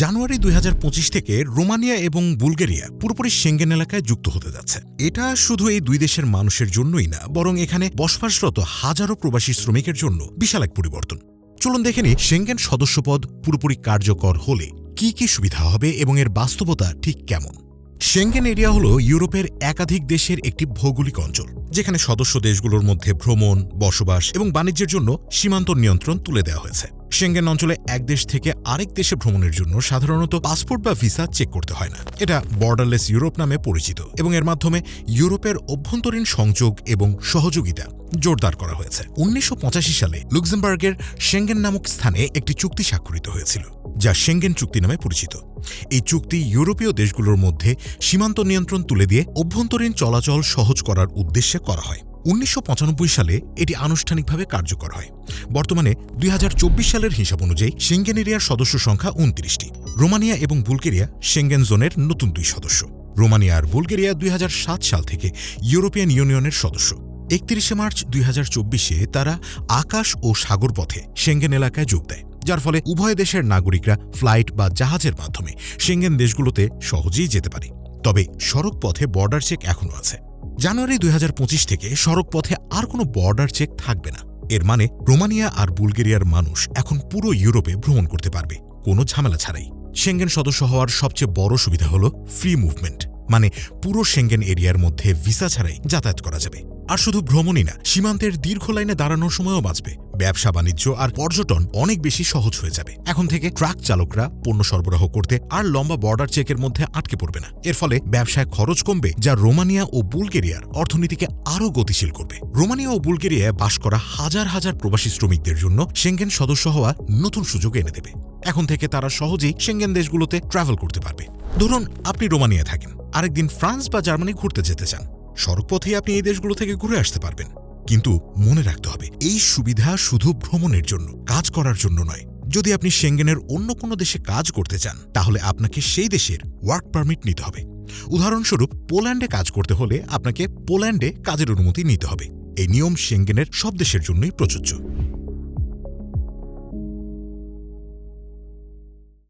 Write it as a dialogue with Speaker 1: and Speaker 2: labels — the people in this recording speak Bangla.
Speaker 1: জানুয়ারি দুই হাজার পঁচিশ থেকে রোমানিয়া এবং বুলগেরিয়া পুরোপুরি সেঙ্গেন এলাকায় যুক্ত হতে যাচ্ছে। এটা শুধু এই দুই দেশের মানুষের জন্যই না, বরং এখানে বসবাসরত হাজারো প্রবাসী শ্রমিকের জন্য বিশাল এক পরিবর্তন। চলুন দেখে নিই সেঙ্গেন সদস্যপদ পুরোপুরি কার্যকর হলে কি কি সুবিধা হবে এবং এর বাস্তবতা ঠিক কেমন? সেঙ্গেন এরিয়া হল ইউরোপের একাধিক দেশের একটি ভৌগোলিক অঞ্চল, যেখানে সদস্য দেশগুলোর মধ্যে ভ্রমণ, বসবাস এবং বাণিজ্যের জন্য সীমান্ত নিয়ন্ত্রণ তুলে দেওয়া হয়েছে। সেঙ্গেন অঞ্চলে এক দেশ থেকে আরেক দেশে ভ্রমণের জন্য সাধারণত পাসপোর্ট বা ভিসা চেক করতে হয় না। এটা বর্ডারলেস ইউরোপ নামে পরিচিত এবং এর মাধ্যমে ইউরোপের অভ্যন্তরীণ সংযোগ এবং সহযোগিতা জোরদার করা হয়েছে। উনিশশো পঁচাশি সালে লুক্সেমবার্গের সেঙ্গেন নামক স্থানে একটি চুক্তি স্বাক্ষরিত হয়েছিল, যা সেঙ্গেন চুক্তি নামে পরিচিত। এই চুক্তি ইউরোপীয় দেশগুলোর মধ্যে সীমান্ত নিয়ন্ত্রণ তুলে দিয়ে অভ্যন্তরীণ চলাচল সহজ করার উদ্দেশ্যে করা হয়। উনিশশো পঁচানব্বই সালে এটি আনুষ্ঠানিকভাবে কার্যকর হয়। বর্তমানে দুই হাজার চব্বিশ সালের হিসাব অনুযায়ী সেঙ্গেন এরিয়ার সদস্য সংখ্যা উনত্রিশটি। রোমানিয়া এবং বুলগেরিয়া সেঙ্গেন জোনের নতুন দুই সদস্য। রোমানিয়া আর বুলগেরিয়া দুই হাজার সাত সাল থেকে ইউরোপিয়ান ইউনিয়নের সদস্য। একত্রিশে মার্চ দুই হাজার তারা আকাশ ও সাগর পথে সেঙ্গেন এলাকায় যোগ দেয়, যার ফলে উভয় দেশের নাগরিকরা ফ্লাইট বা জাহাজের মাধ্যমে সেঙ্গেন দেশগুলোতে সহজেই যেতে পারে। তবে সড়ক পথে বর্ডার চেক এখনও আছে। জানুয়ারি দুই হাজার পঁচিশ থেকে সড়ক পথে আর কোনো বর্ডার চেক থাকবে না। এর মানে রোমানিয়া আর বুলগেরিয়ার মানুষ এখন পুরো ইউরোপে ভ্রমণ করতে পারবে, কোনো ঝামেলা ছাড়াই। সেঙ্গেন সদস্য হওয়ার সবচেয়ে বড় সুবিধা হল ফ্রি মুভমেন্ট মানে পুরো সেঙ্গেন এরিয়ার মধ্যে ভিসা ছাড়াই যাতায়াত করা যাবে। আর শুধু ভ্রমণই না, সীমান্তের দীর্ঘ লাইনে দাঁড়ানোর সময়ও বাঁচবে। ব্যবসা, বাণিজ্য আর পর্যটন অনেক বেশি সহজ হয়ে যাবে। এখন থেকে ট্রাক চালকরা পণ্য সরবরাহ করতে আর লম্বা বর্ডার চেকের মধ্যে আটকে পড়বে না। এর ফলে ব্যবসায় খরচ কমবে, যা রোমানিয়া ও বুলগেরিয়ার অর্থনীতিকে আরও গতিশীল করবে। রোমানিয়া ও বুলগেরিয়ায় বাস করা হাজার হাজার প্রবাসী শ্রমিকদের জন্য সেঙ্গেন সদস্য হওয়া নতুন সুযোগ এনে দেবে। এখন থেকে তারা সহজেই সেঙ্গেন দেশগুলোতে ট্রাভেল করতে পারবে। ধরুন, আপনি রোমানিয়া থাকেন, আরেকদিন ফ্রান্স বা জার্মানি ঘুরতে যেতে চান। সড়কপথেই আপনি এই দেশগুলো থেকে ঘুরে আসতে পারবেন। কিন্তু মনে রাখতে হবে, এই সুবিধা শুধু ভ্রমণের জন্য, কাজ করার জন্য নয়। যদি আপনি সেঙ্গেনের অন্য কোনো দেশে কাজ করতে চান, তাহলে আপনাকে সেই দেশের ওয়ার্ক পারমিট নিতে হবে। উদাহরণস্বরূপ, পোল্যান্ডে কাজ করতে হলে আপনাকে পোল্যান্ডে কাজের অনুমতি নিতে হবে। এই নিয়ম সেঙ্গেনের সব দেশের জন্যই প্রযোজ্য।